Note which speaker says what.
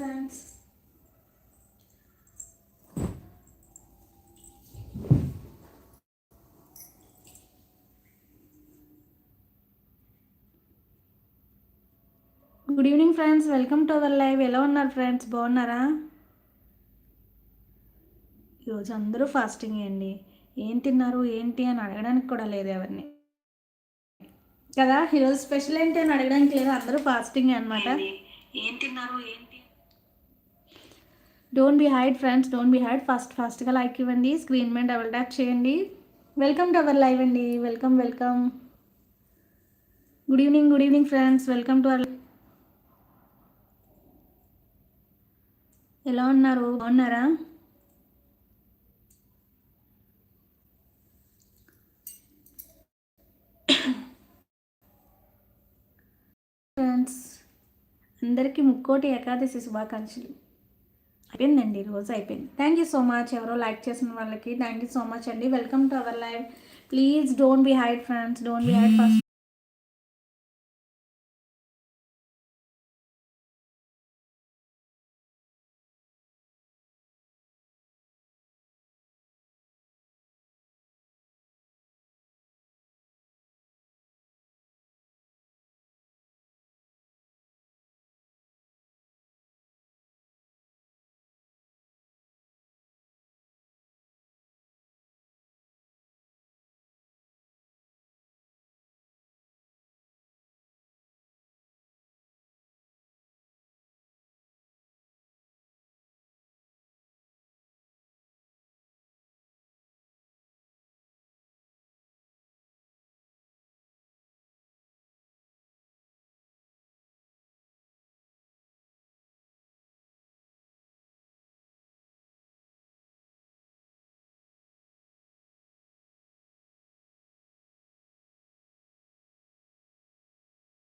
Speaker 1: Friends good evening friends welcome to our live ఎలా ఉన్నారు friends బాగున్నారా? ఈరోజు అందరూ ఫాస్టింగ్ అండి. ఏం తిన్నారు? ఏంటి అని అడగడానికి కూడా లేదు ఎవరిని. కదా ఈరోజు స్పెషల్ ఏంటి అని అడగడానికి లేదు. అందరూ ఫాస్టింగ్ అనమాట ఏం తిన్నారు? ఏంటి? Don't be hide friends don't be hide fast ఫాస్ట్గా లైక్ ఇవ్వండి. స్క్రీన్ మీద డబుల్ ట్యాప్ చేయండి. వెల్కమ్ టు అవర్ లైవ్ అండి. Welcome welcome good evening good evening friends welcome to our ఎలా ఉన్నారు? బాగున్నారా? ఫ్రెండ్స్ అందరికీ ముక్కోటి ఏకాదశి శుభాకాంక్షలు. అయిపోయిందండి రోజు అయిపోయింది. థ్యాంక్ యూ సో మచ్ ఎవరో లైక్ చేసిన వాళ్ళకి థ్యాంక్ యూ సో మచ్ అండి. Welcome to our live please don't be hide friends don't be hide first